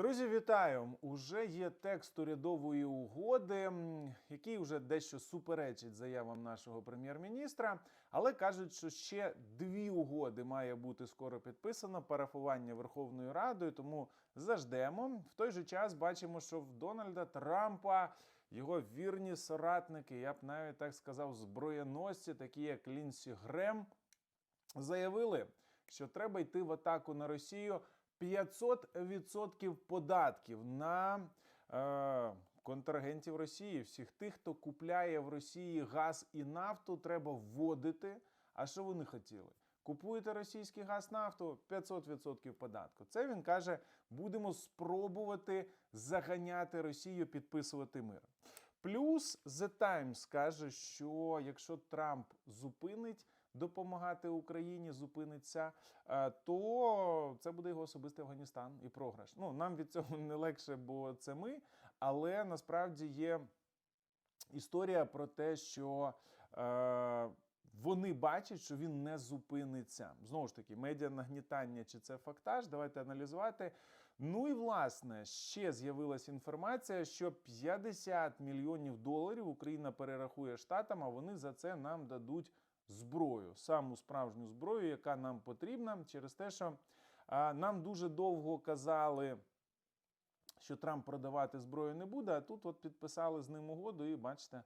Друзі, вітаю! Уже є текст урядової угоди, який вже дещо суперечить заявам нашого прем'єр-міністра, але кажуть, що ще дві угоди має бути скоро підписано. Парафування Верховною Радою. Тому заждемо. В той же час бачимо, що в Дональда Трампа його вірні соратники, я б навіть так сказав, зброєносці, такі як Лінсі Грем, заявили, що треба йти в атаку на Росію 500% податків на е, контрагентів Росії. Всіх тих, хто купляє в Росії газ і нафту, треба вводити. А що вони хотіли? Купуєте російський газ нафту 500% податку. Це він каже: будемо спробувати заганяти Росію, підписувати мир. Плюс The Times каже, що якщо Трамп зупинить допомагати Україні, зупиниться, е, то це буде його особистий Афганістан і програш. Ну нам від цього не легше, бо це ми. Але насправді є історія про те, що е, вони бачать, що він не зупиниться. Знову ж таки, медіа нагнітання чи це фактаж. Давайте аналізувати. Ну і власне ще з'явилася інформація, що 50 мільйонів доларів Україна перерахує штатам, а вони за це нам дадуть зброю, саму справжню зброю, яка нам потрібна, через те, що нам дуже довго казали. Що Трамп продавати зброю не буде, а тут от підписали з ним угоду, і бачите,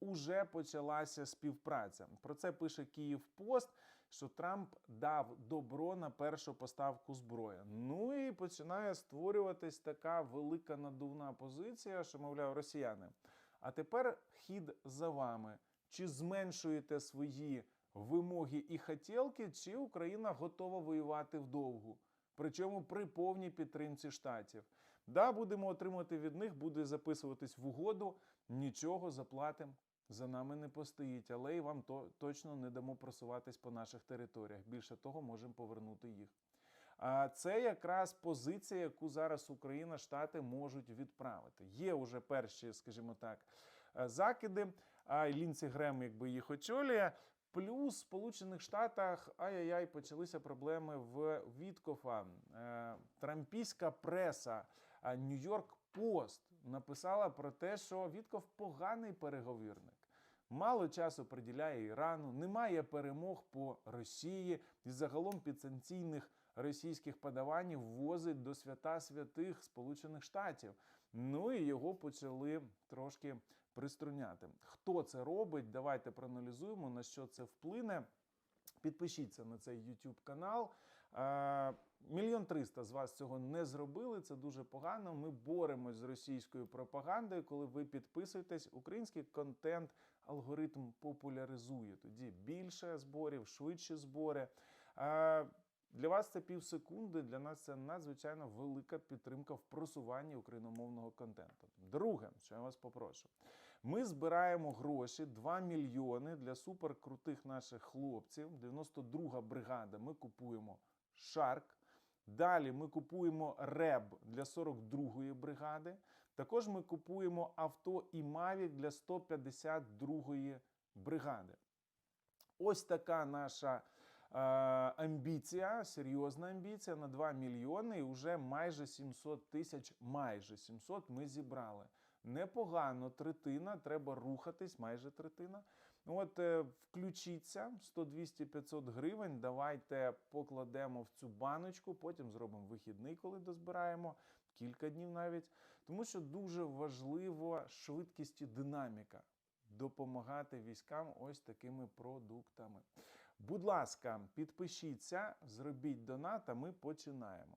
уже почалася співпраця. Про це пише Київ Пост, що Трамп дав добро на першу поставку зброї. Ну і починає створюватись така велика надувна позиція, що мовляв, росіяни. А тепер хід за вами. Чи зменшуєте свої вимоги і хотілки, чи Україна готова воювати вдовгу? Причому при повній підтримці штатів. Да, будемо отримувати від них, буде записуватись в угоду. Нічого заплатим за нами не постоїть, але і вам то точно не дамо просуватись по наших територіях. Більше того, можемо повернути їх. А це якраз позиція, яку зараз Україна, Штати можуть відправити. Є вже перші, скажімо так, е, закиди. А Грем, якби їх очолює. Плюс в Сполучених Штатах ай-яй-яй, почалися проблеми в Віткофа. Е, Трампійська преса Нью-Йорк Пост написала про те, що Вітков поганий переговірник. Мало часу приділяє Ірану, немає перемог по Росії і загалом підсанкційних російських подавань ввозить до свята святих Сполучених Штатів. Ну і його почали трошки приструняти. Хто це робить? Давайте проаналізуємо, на що це вплине. Підпишіться на цей YouTube канал. Е, Мільйон триста з вас цього не зробили. Це дуже погано. Ми боремось з російською пропагандою. Коли ви підписуєтесь, український контент алгоритм популяризує. Тоді більше зборів, швидші збори. Для вас це пів секунди. Для нас це надзвичайно велика підтримка в просуванні україномовного контенту. Друге, що я вас попрошу, ми збираємо гроші 2 мільйони для суперкрутих наших хлопців. 92-га бригада. Ми купуємо Шарк. Далі ми купуємо РЕБ для 42-ї бригади. Також ми купуємо авто і Мавік для 152-ї бригади. Ось така наша амбіція, серйозна амбіція на 2 мільйони, і вже майже 700 тисяч, майже 700 ми зібрали. Непогано, третина, треба рухатись, майже третина. От е, включіться 100, 200, 500 гривень. Давайте покладемо в цю баночку, потім зробимо вихідний, коли дозбираємо кілька днів навіть. Тому що дуже важливо швидкість і динаміка допомагати військам ось такими продуктами. Будь ласка, підпишіться, зробіть донат, а ми починаємо.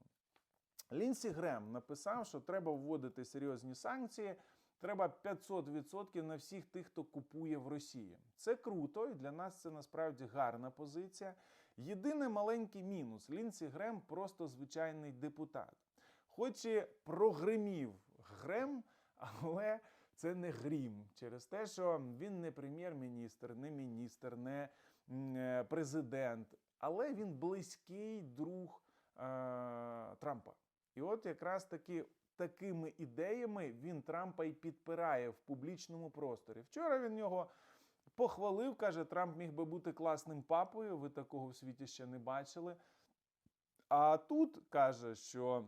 Лінсі Грем написав, що треба вводити серйозні санкції. Треба 500% на всіх тих, хто купує в Росії. Це круто, і для нас це насправді гарна позиція. Єдиний маленький мінус: Лінсі Грем просто звичайний депутат. Хоч і прогримів Грем, але це не грім через те, що він не прем'єр-міністр, не міністр, не президент, але він близький друг е, Трампа. І от якраз таки такими ідеями він Трампа і підпирає в публічному просторі. Вчора він його похвалив, каже, Трамп міг би бути класним папою. Ви такого в світі ще не бачили. А тут каже, що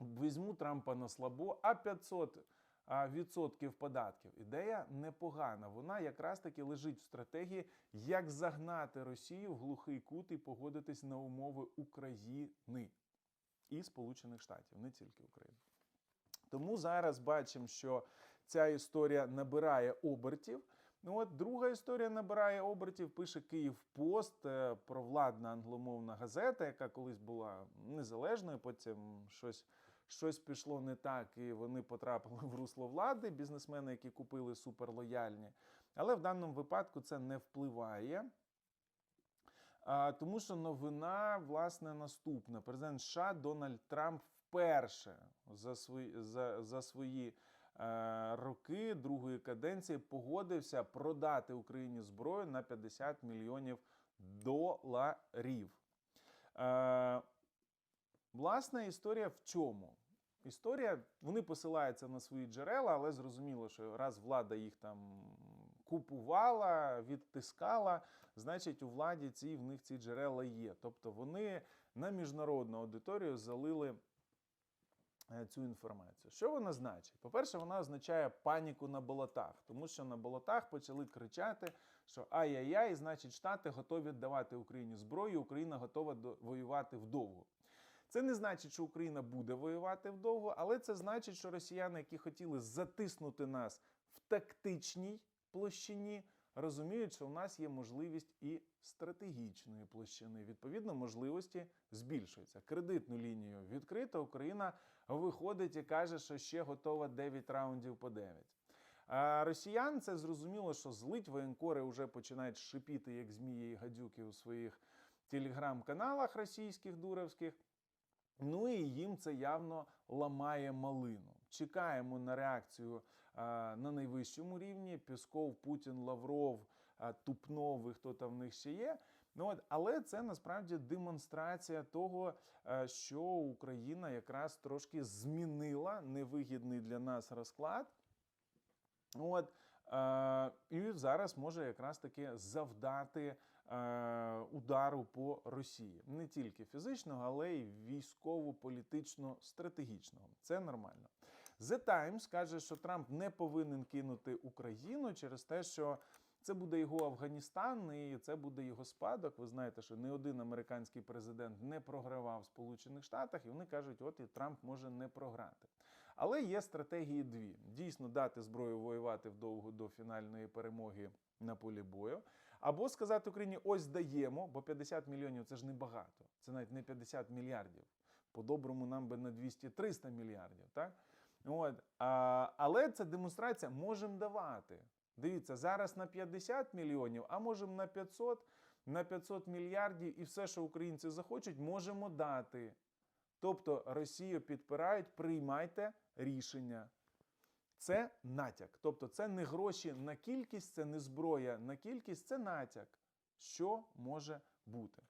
візьму Трампа на слабо, а 500 а, відсотків податків. Ідея непогана. Вона якраз таки лежить в стратегії, як загнати Росію в глухий кут і погодитись на умови України і Сполучених Штатів, не тільки України. Тому зараз бачимо, що ця історія набирає обертів. Ну от друга історія набирає обертів. Пише Київ Пост, е, провладна англомовна газета, яка колись була незалежною. Потім щось, щось пішло не так, і вони потрапили в русло влади. Бізнесмени, які купили суперлояльні. Але в даному випадку це не впливає. Тому що новина власне наступна: президент США Дональд Трамп вперше за свої за, за свої е, роки другої каденції погодився продати Україні зброю на 50 мільйонів доларів. Е, власне, історія в чому? Історія, вони посилаються на свої джерела, але зрозуміло, що раз влада їх там купувала, відтискала, значить у владі ці в них ці джерела є. Тобто вони на міжнародну аудиторію залили е, цю інформацію. Що вона значить? По-перше, вона означає паніку на болотах, тому що на болотах почали кричати, що ай-яй-яй, значить, Штати готові давати Україні зброю, Україна готова воювати вдовго. Це не значить, що Україна буде воювати вдовго, але це значить, що росіяни, які хотіли затиснути нас в тактичній площині, розуміють, що у нас є можливість і стратегічної площини. Відповідно, можливості збільшуються. Кредитну лінію відкрито. Україна виходить і каже, що ще готова 9 раундів по 9. А росіян це зрозуміло, що злить воєнкори вже починають шипіти, як змії і гадюки у своїх телеграм-каналах російських дуровських. Ну і їм це явно ламає малину. Чекаємо на реакцію а, на найвищому рівні: Пісков, Путін, Лавров, а, Тупнов і хто там в них ще є. Ну от, але це насправді демонстрація того, е, що Україна якраз трошки змінила невигідний для нас розклад. От, е, і зараз може якраз таки завдати е, удару по Росії. Не тільки фізичного, але й військово-політично-стратегічного. Це нормально. The Times каже, що Трамп не повинен кинути Україну через те, що це буде його Афганістан, і це буде його спадок. Ви знаєте, що не один американський президент не програвав в Сполучених Штатах, і вони кажуть, от і Трамп може не програти. Але є стратегії дві: дійсно дати зброю воювати вдовго до фінальної перемоги на полі бою, або сказати Україні: ось даємо, бо 50 мільйонів це ж не багато, це навіть не 50 мільярдів. По-доброму нам би на 200-300 мільярдів. Так? От, а, але це демонстрація можемо давати. Дивіться, зараз на 50 мільйонів, а можемо на 500, на 500 мільярдів, і все, що українці захочуть, можемо дати. Тобто Росію підпирають, приймайте рішення. Це натяк. Тобто, це не гроші на кількість, це не зброя на кількість, це натяк, що може бути.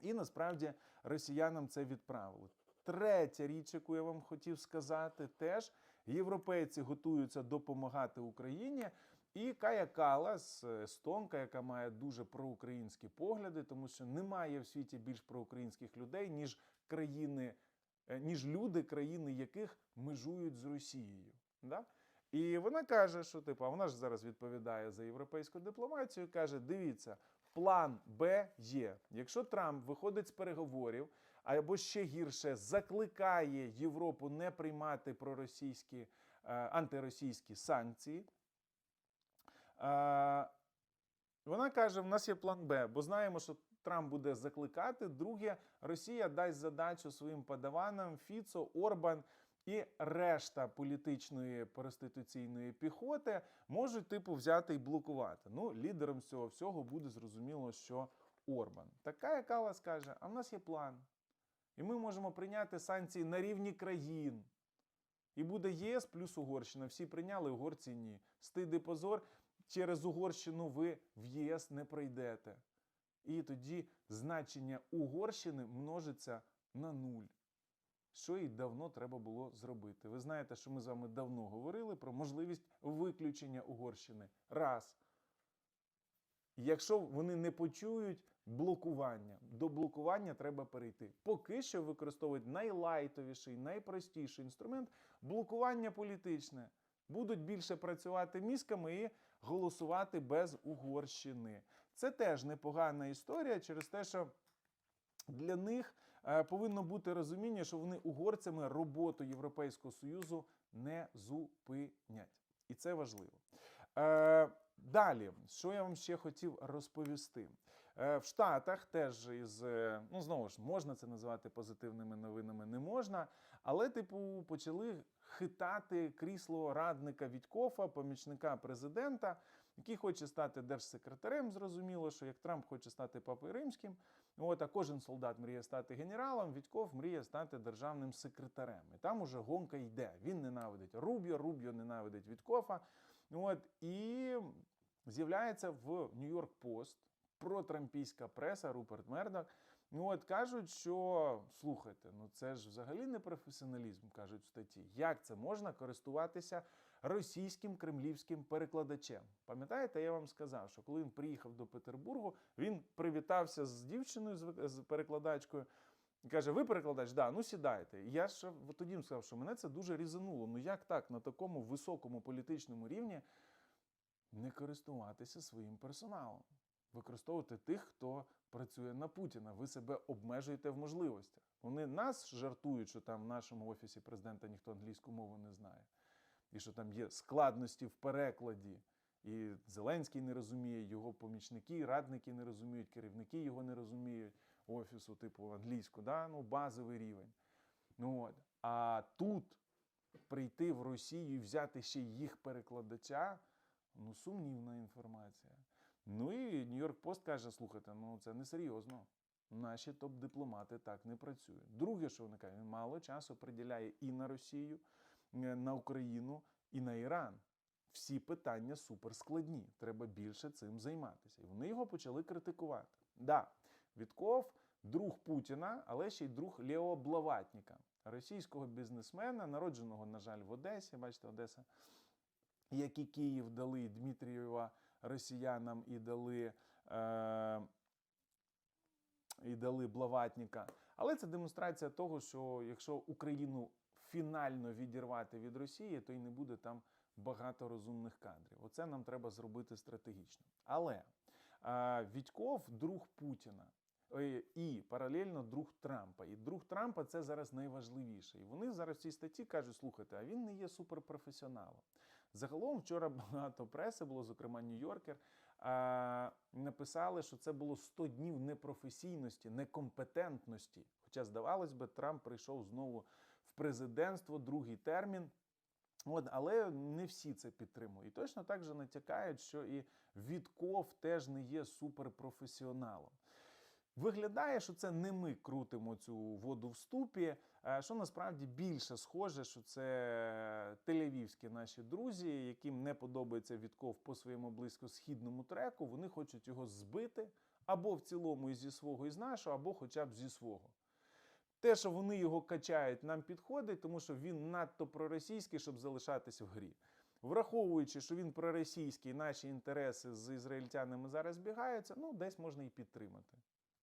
І насправді росіянам це відправили. Третя річ, яку я вам хотів сказати, теж європейці готуються допомагати Україні. І Кая Калас, естонка, яка має дуже проукраїнські погляди, тому що немає в світі більш проукраїнських людей, ніж країни, е, ніж люди, країни яких межують з Росією. Да? І вона каже, що типу, а вона ж зараз відповідає за європейську дипломатію. каже: дивіться, план Б є. Якщо Трамп виходить з переговорів, або ще гірше закликає Європу не приймати проросійські е, антиросійські санкції. Е, вона каже: в нас є план Б, бо знаємо, що Трамп буде закликати. Друге, Росія дасть задачу своїм подаванам Фіцо, Орбан і решта політичної проституційної піхоти можуть типу взяти і блокувати. Ну, лідером цього всього буде зрозуміло, що Орбан. Така яка каже: а в нас є план. І ми можемо прийняти санкції на рівні країн. І буде ЄС плюс Угорщина. Всі прийняли, угорці ні. Стид і позор. Через Угорщину ви в ЄС не пройдете. І тоді значення Угорщини множиться на нуль. Що і давно треба було зробити. Ви знаєте, що ми з вами давно говорили про можливість виключення Угорщини. Раз. Якщо вони не почують блокування. До блокування треба перейти. Поки що використовують найлайтовіший, найпростіший інструмент блокування політичне. Будуть більше працювати мізками і голосувати без Угорщини. Це теж непогана історія через те, що для них повинно бути розуміння, що вони угорцями роботу Європейського Союзу не зупинять. І це важливо. Е, далі, що я вам ще хотів розповісти? Е, в Штатах теж із е, ну знову ж можна це називати позитивними новинами, не можна. Але, типу, почали хитати крісло радника Вітькофа, помічника президента, який хоче стати держсекретарем. Зрозуміло, що як Трамп хоче стати папою римським. От, а кожен солдат мріє стати генералом, Вітьков мріє стати державним секретарем. І там уже гонка йде. Він ненавидить Рубіо, Рубіо ненавидить Віткофа. От, і з'являється в Нью-Йорк Пост протрампійська преса Руперт Мердок. Ну от кажуть, що слухайте, ну це ж взагалі не професіоналізм, кажуть в статті. Як це можна користуватися російським кремлівським перекладачем? Пам'ятаєте, я вам сказав, що коли він приїхав до Петербургу, він привітався з дівчиною з- перекладачкою. І каже: ви перекладач? Да, ну сідайте. Я ж тоді сказав, що мене це дуже різануло. Ну як так на такому високому політичному рівні не користуватися своїм персоналом? Використовувати тих, хто працює на Путіна. Ви себе обмежуєте в можливостях. Вони нас жартують, що там в нашому офісі президента ніхто англійську мову не знає, і що там є складності в перекладі. І Зеленський не розуміє, його помічники, радники не розуміють, керівники його не розуміють офісу, типу англійську, да? ну, базовий рівень. Ну, от. А тут прийти в Росію і взяти ще їх перекладача ну, сумнівна інформація. Ну і Нью-Йорк Пост каже: слухайте, ну це несерйозно. Наші топ-дипломати так не працюють. Друге, що вони кажуть, він мало часу приділяє і на Росію, на Україну, і на Іран. Всі питання суперскладні. Треба більше цим займатися. І вони його почали критикувати. Да, Вітков друг Путіна, але ще й друг Лео Блаватніка, російського бізнесмена, народженого, на жаль, в Одесі. Бачите, Одеса, як і Київ дали Дмитрієва росіянам і дали. Е- і дали Блаватніка. Але це демонстрація того, що якщо Україну фінально відірвати від Росії, то й не буде там багато розумних кадрів. Оце нам треба зробити стратегічно. Але а, Вітьков друг Путіна. е, І паралельно друг Трампа. І друг Трампа це зараз найважливіше. І вони зараз в цій статті кажуть: слухайте, а він не є суперпрофесіоналом. Загалом вчора багато преси було, зокрема Нью-Йоркер, написали, що це було 100 днів непрофесійності, некомпетентності. Хоча, здавалось би, Трамп прийшов знову президентство, другий термін. От, але не всі це підтримують. І точно так же натякають, що і Вітков теж не є суперпрофесіоналом. Виглядає, що це не ми крутимо цю воду в ступі, е, що насправді більше схоже, що це тель-авівські наші друзі, яким не подобається Вітков по своєму близькосхідному треку. Вони хочуть його збити або в цілому із зі свого, із нашого, або хоча б зі свого. Те, що вони його качають, нам підходить, тому що він надто проросійський, щоб залишатись в грі. Враховуючи, що він проросійський, наші інтереси з ізраїльтянами зараз збігаються, ну десь можна і підтримати.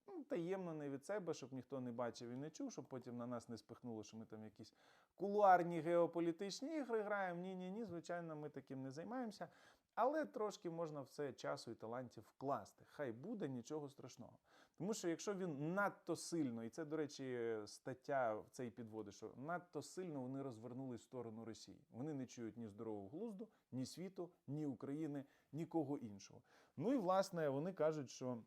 Ну, таємно не від себе, щоб ніхто не бачив і не чув, щоб потім на нас не спихнуло, що ми там якісь кулуарні геополітичні ігри граємо. Ні, ні, ні, звичайно, ми таким не займаємося. Але трошки можна в це часу і талантів вкласти. Хай буде нічого страшного. Тому що якщо він надто сильно, і це, до речі, стаття в цей підводить, що надто сильно вони розвернули сторону Росії. Вони не чують ні здорового глузду, ні світу, ні України, нікого іншого. Ну і власне вони кажуть, що.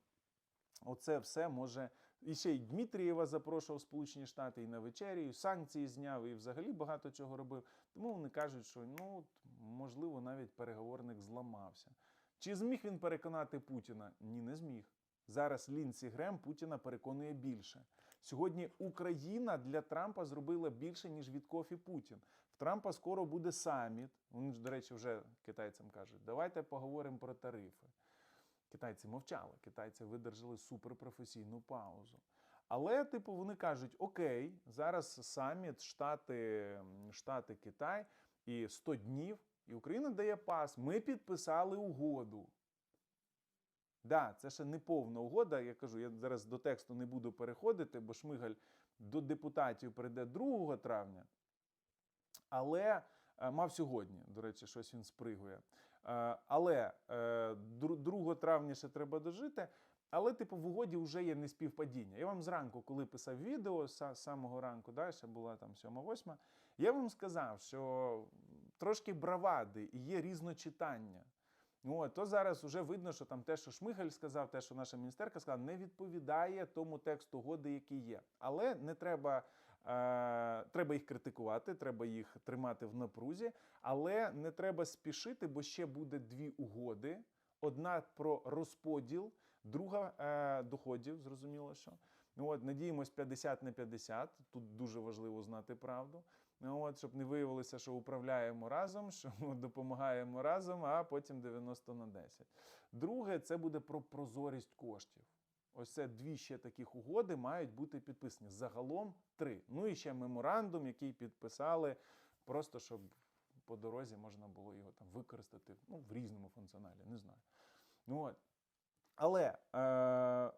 Оце все може. І ще й Дмитрієва запрошував Сполучені Штати і на вечері, санкції зняв, і взагалі багато чого робив. Тому вони кажуть, що ну можливо навіть переговорник зламався. Чи зміг він переконати Путіна? Ні, не зміг. Зараз Лінсі Грем Путіна переконує більше. Сьогодні Україна для Трампа зробила більше, ніж Вітков і Путін. В Трампа скоро буде саміт. Вони ж, до речі, вже китайцям кажуть, давайте поговоримо про тарифи. Китайці мовчали, китайці видержали суперпрофесійну паузу. Але, типу, вони кажуть: Окей, зараз саміт Штати, Штати Китай і 100 днів, і Україна дає пас. Ми підписали угоду. Да, це ще не повна угода. Я кажу, я зараз до тексту не буду переходити, бо Шмигаль до депутатів прийде 2 травня, але е, мав сьогодні, до речі, щось він спригує. Е, Але е, 2 травня ще треба дожити. Але, типу, в угоді вже є неспівпадіння. Я вам зранку, коли писав відео, з самого ранку, да, ще була там 7-8, я вам сказав, що трошки бравади і є різночитання. От, то зараз вже видно, що там те, що Шмигаль сказав, те, що наша міністерка сказала, не відповідає тому тексту угоди, який є. Але не треба, е, треба їх критикувати, треба їх тримати в напрузі, але не треба спішити, бо ще буде дві угоди: одна про розподіл, друга е, доходів, зрозуміло, що. От, надіємось 50 на 50. Тут дуже важливо знати правду. Ну, от, щоб не виявилося, що управляємо разом, що допомагаємо разом, а потім 90 на 10. Друге, це буде про прозорість коштів. Ось це дві ще таких угоди мають бути підписані. Загалом три. Ну і ще меморандум, який підписали, просто щоб по дорозі можна було його там використати ну, в різному функціоналі, не знаю. Ну, от. Але е,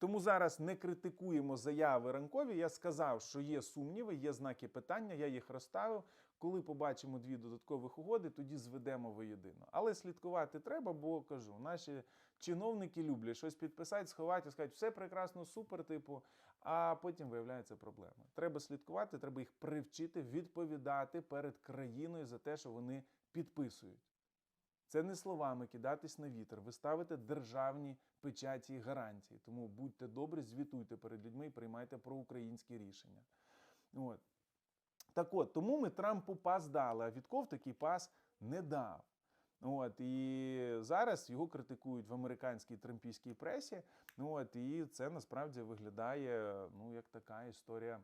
тому зараз не критикуємо заяви ранкові. Я сказав, що є сумніви, є знаки питання, я їх розставив. Коли побачимо дві додаткових угоди, тоді зведемо воєдино. Але слідкувати треба, бо кажу, наші чиновники люблять щось підписати, сховати, сказати, все прекрасно, супер, типу, а потім виявляється проблема. Треба слідкувати, треба їх привчити відповідати перед країною за те, що вони підписують. Це не словами кидатись на вітер. Ви ставите державні печаті і гарантії. Тому будьте добрі, звітуйте перед людьми і приймайте проукраїнські рішення. От. Так от, тому ми Трампу пас дали, а Вітков такий пас не дав. От, і зараз його критикують в американській трампійській пресі. От, і це насправді виглядає ну, як така історія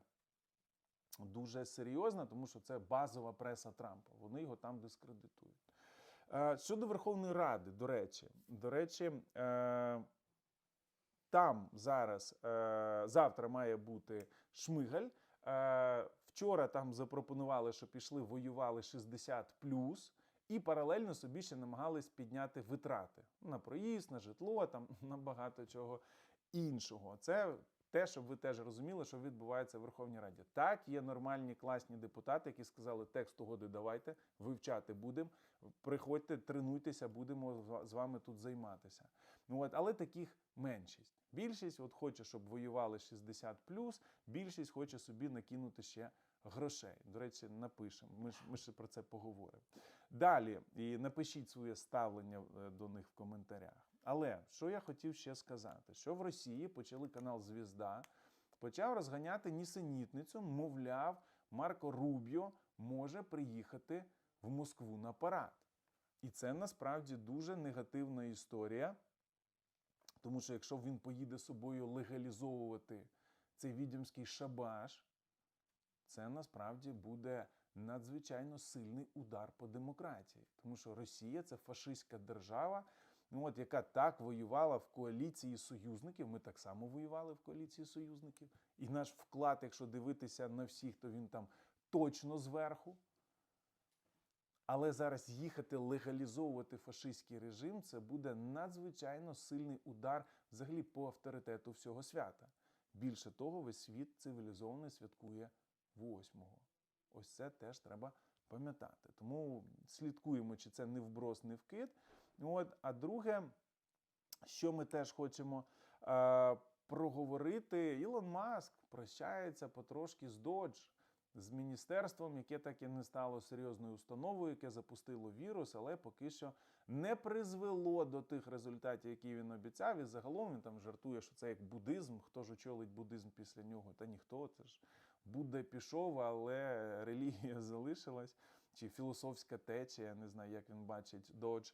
дуже серйозна, тому що це базова преса Трампа. Вони його там дискредитують. Е, Щодо Верховної Ради, до речі, до речі, е, там зараз е, завтра має бути Шмигаль. Вчора там запропонували, що пішли, воювали 60 і паралельно собі ще намагались підняти витрати на проїзд, на житло, там на багато чого іншого. Це те, щоб ви теж розуміли, що відбувається в Верховній Раді. Так, є нормальні класні депутати, які сказали, текст угоди давайте, вивчати будемо. Приходьте, тренуйтеся, будемо з вами тут займатися. Ну от, але таких меншість. Більшість от хоче, щоб воювали 60 більшість хоче собі накинути ще грошей. До речі, напишемо. Ми ж ми ще про це поговоримо. Далі і напишіть своє ставлення е, до них в коментарях. Але що я хотів ще сказати, що в Росії почали канал Звізда, почав розганяти нісенітницю, мовляв, Марко Рубіо може приїхати в Москву на парад. І це насправді дуже негативна історія. Тому що якщо він поїде собою легалізовувати цей відьомський шабаш, це насправді буде надзвичайно сильний удар по демократії. Тому що Росія це фашистська держава, ну от яка так воювала в коаліції союзників. Ми так само воювали в коаліції союзників. І наш вклад, якщо дивитися на всіх, то він там точно зверху. Але зараз їхати легалізовувати фашистський режим це буде надзвичайно сильний удар взагалі по авторитету всього свята. Більше того, весь світ цивілізований святкує 8-го. Ось це теж треба пам'ятати. Тому слідкуємо, чи це не вброс, не вкид. От, а друге, що ми теж хочемо е, проговорити, Ілон Маск прощається потрошки з Dodge, з міністерством, яке так і не стало серйозною установою, яке запустило вірус, але поки що не призвело до тих результатів, які він обіцяв. І загалом він там жартує, що це як буддизм. Хто ж очолить буддизм після нього? Та ніхто. Це ж Будда пішов, але релігія залишилась, чи філософська течія, не знаю, як він бачить Додж.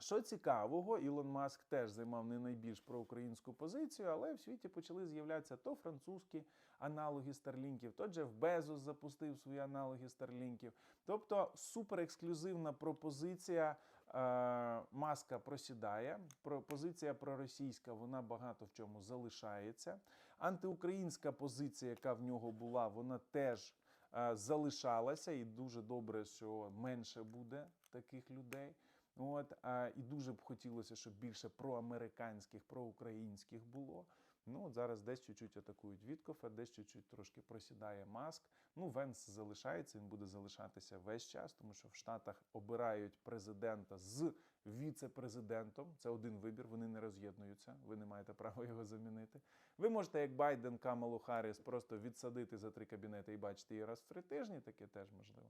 Що цікавого, Ілон Маск теж займав не найбільш проукраїнську позицію, але в світі почали з'являтися то французькі аналоги старлінків, то Джеф Безос запустив свої аналоги старлінків. Тобто суперексклюзивна пропозиція е, Маска просідає. Пропозиція проросійська, вона багато в чому залишається. Антиукраїнська позиція, яка в нього була, вона теж е, залишалася, і дуже добре, що менше буде таких людей. От, а, і дуже б хотілося, щоб більше проамериканських, проукраїнських було. Ну, от зараз десь чуть-чуть атакують Віткофа, десь чуть-чуть трошки просідає маск. Ну, Венс залишається, він буде залишатися весь час, тому що в Штатах обирають президента з віце-президентом. Це один вибір, вони не роз'єднуються, ви не маєте права його замінити. Ви можете, як Байден, Камалу Харріс, просто відсадити за три кабінети і бачити її раз в три тижні, таке теж можливо.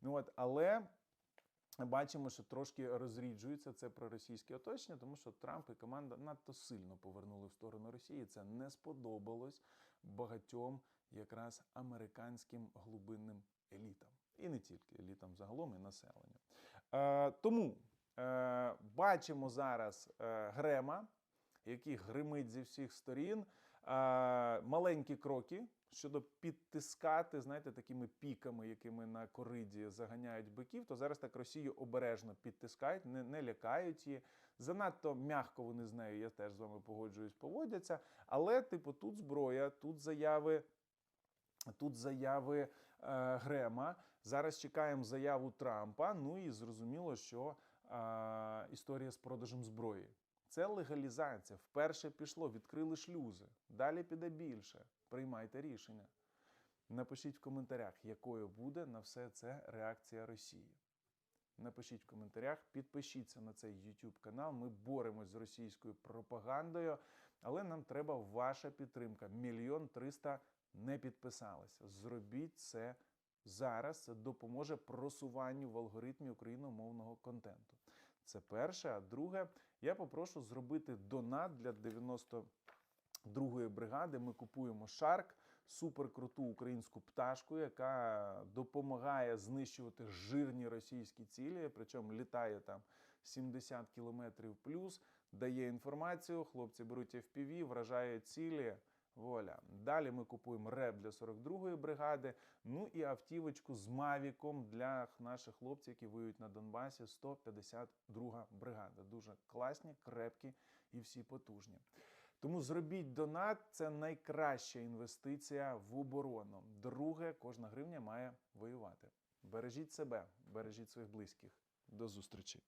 Ну, от, але бачимо, що трошки розріджується це проросійське оточення, тому що Трамп і команда надто сильно повернули в сторону Росії. Це не сподобалось багатьом якраз американським глибинним елітам. І не тільки елітам загалом і населенню. Е, тому е, бачимо зараз е, Грема, який гримить зі всіх сторін. Е, маленькі кроки щодо підтискати, знаєте, такими піками, якими на кориді заганяють биків, то зараз так Росію обережно підтискають, не, не лякають її. Занадто м'яко вони з нею, я теж з вами погоджуюсь, поводяться. Але, типу, тут зброя, тут заяви. Тут заяви е, Грема. Зараз чекаємо заяву Трампа. Ну і зрозуміло, що е, історія з продажем зброї. Це легалізація. Вперше пішло, відкрили шлюзи. Далі піде більше. Приймайте рішення. Напишіть в коментарях, якою буде на все це реакція Росії. Напишіть в коментарях, підпишіться на цей YouTube канал. Ми боремось з російською пропагандою, але нам треба ваша підтримка. Мільйон триста не підписалися. Зробіть це зараз. Це допоможе просуванню в алгоритмі україномовного контенту. Це перше. А друге, я попрошу зробити донат для 92-ї бригади. Ми купуємо шарк, суперкруту українську пташку, яка допомагає знищувати жирні російські цілі. Причому літає там 70 кілометрів плюс, дає інформацію. Хлопці беруть FPV, вражають цілі. Воля. Далі ми купуємо реп для 42-ї бригади. Ну і автівочку з Мавіком для наших хлопців, які воюють на Донбасі. 152 бригада. Дуже класні, крепкі і всі потужні. Тому зробіть донат це найкраща інвестиція в оборону. Друге, кожна гривня має воювати. Бережіть себе, бережіть своїх близьких. До зустрічі.